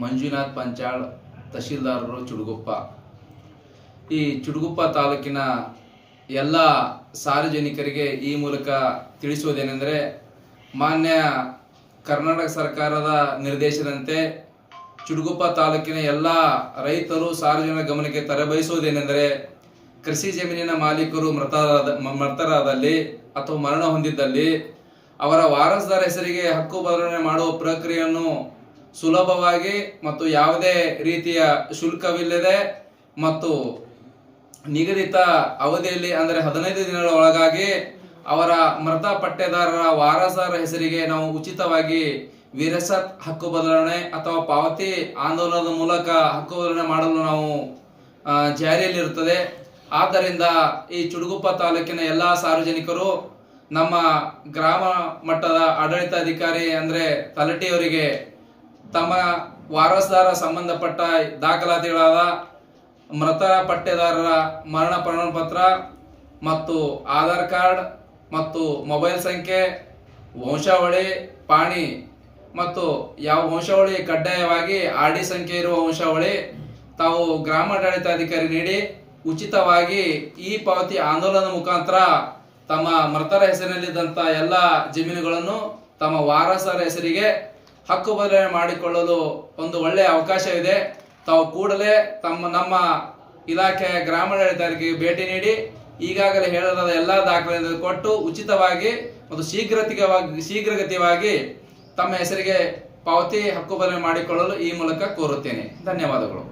ಮಂಜುನಾಥ್ ಪಂಚಾಳ್ ತಹಶೀಲ್ದಾರರು ಚುಡುಗುಪ್ಪ. ಈ ಚುಡುಗುಪ್ಪ ತಾಲೂಕಿನ ಎಲ್ಲ ಸಾರ್ವಜನಿಕರಿಗೆ ಈ ಮೂಲಕ ತಿಳಿಸುವುದೇನೆಂದರೆ, ಮಾನ್ಯ ಕರ್ನಾಟಕ ಸರ್ಕಾರದ ನಿರ್ದೇಶನದಂತೆ ಚುಡುಗುಪ್ಪ ತಾಲೂಕಿನ ಎಲ್ಲ ರೈತರು ಸಾರ್ವಜನಿಕ ಗಮನಕ್ಕೆ ತರಬಯಸುವುದೇನೆಂದರೆ, ಕೃಷಿ ಜಮೀನಿನ ಮಾಲೀಕರು ಮೃತರಾದ ಮೃತರಾದಲ್ಲಿ ಅಥವಾ ಮರಣ ಹೊಂದಿದ್ದಲ್ಲಿ ಅವರ ವಾರಸ್ದಾರ ಹೆಸರಿಗೆ ಹಕ್ಕು ಬದಲಾವಣೆ ಮಾಡುವ ಪ್ರಕ್ರಿಯೆಯನ್ನು ಸುಲಭವಾಗಿ ಮತ್ತು ಯಾವುದೇ ರೀತಿಯ ಶುಲ್ಕವಿಲ್ಲದೆ ಮತ್ತು ನಿಗದಿತ ಅವಧಿಯಲ್ಲಿ, ಅಂದರೆ ಹದಿನೈದು ದಿನಗಳ ಒಳಗಾಗಿ ಅವರ ಮೃತ ಪಟ್ಟೆದಾರರ ವಾರಸರ ಹೆಸರಿಗೆ ನಾವು ಉಚಿತವಾಗಿ ವಿರಸತ್ ಹಕ್ಕು ಬದಲಾವಣೆ ಅಥವಾ ಪಾವತಿ ಆಂದೋಲನದ ಮೂಲಕ ಹಕ್ಕು ಬದಲಾವಣೆ ಮಾಡಲು ನಾವು ಜಾರಿಯಲ್ಲಿರುತ್ತದೆ. ಆದ್ದರಿಂದ ಈ ಚುಡುಗುಪ್ಪ ತಾಲೂಕಿನ ಎಲ್ಲ ಸಾರ್ವಜನಿಕರು ನಮ್ಮ ಗ್ರಾಮ ಮಟ್ಟದ ಆಡಳಿತಾಧಿಕಾರಿ ಅಂದರೆ ತಲಟಿಯವರಿಗೆ ತಮ್ಮ ವಾರಸ್ದಾರ ಸಂಬಂಧಪಟ್ಟ ದಾಖಲಾತಿಗಳಾದ ಮೃತ ಪಟ್ಟೆದಾರರ ಮರಣ ಪ್ರಮಾಣ ಪತ್ರ ಮತ್ತು ಆಧಾರ್ ಕಾರ್ಡ್ ಮತ್ತು ಮೊಬೈಲ್ ಸಂಖ್ಯೆ, ವಂಶಾವಳಿ, ಪಾಣಿ ಮತ್ತು ಯಾವ ವಂಶಾವಳಿ ಕಡ್ಡಾಯವಾಗಿ ಆರ್ ಡಿ ಸಂಖ್ಯೆ ಇರುವ ವಂಶಾವಳಿ ತಾವು ಗ್ರಾಮಾಡಳಿತಾಧಿಕಾರಿ ನೀಡಿ ಉಚಿತವಾಗಿ ಈ ಪಾವತಿ ಆಂದೋಲನ ಮುಖಾಂತರ ತಮ್ಮ ಮೃತರ ಹೆಸರಿನಲ್ಲಿದ್ದಂಥ ಎಲ್ಲ ಜಮೀನುಗಳನ್ನು ತಮ್ಮ ವಾರಸರ ಹೆಸರಿಗೆ ಹಕ್ಕು ಬದಲಾವಣೆ ಮಾಡಿಕೊಳ್ಳಲು ಒಂದು ಒಳ್ಳೆಯ ಅವಕಾಶ ಇದೆ. ತಾವು ಕೂಡಲೇ ತಮ್ಮ, ನಮ್ಮ ಇಲಾಖೆಯ ಗ್ರಾಮಾಡಳಿತಾಧಿಕಾರಿಗೆ ಭೇಟಿ ನೀಡಿ, ಈಗಾಗಲೇ ಹೇಳಲಾದ ಎಲ್ಲ ದಾಖಲೆಗಳನ್ನು ಕೊಟ್ಟು ಉಚಿತವಾಗಿ ಮತ್ತು ಶೀಘ್ರತಿಗವಾಗಿ ಶೀಘ್ರಗತಿಯಾಗಿ ತಮ್ಮ ಹೆಸರಿಗೆ ಪಾವತಿ ಹಕ್ಕು ಬದಲಾವಣೆ ಮಾಡಿಕೊಳ್ಳಲು ಈ ಮೂಲಕ ಕೋರುತ್ತೇನೆ. ಧನ್ಯವಾದಗಳು.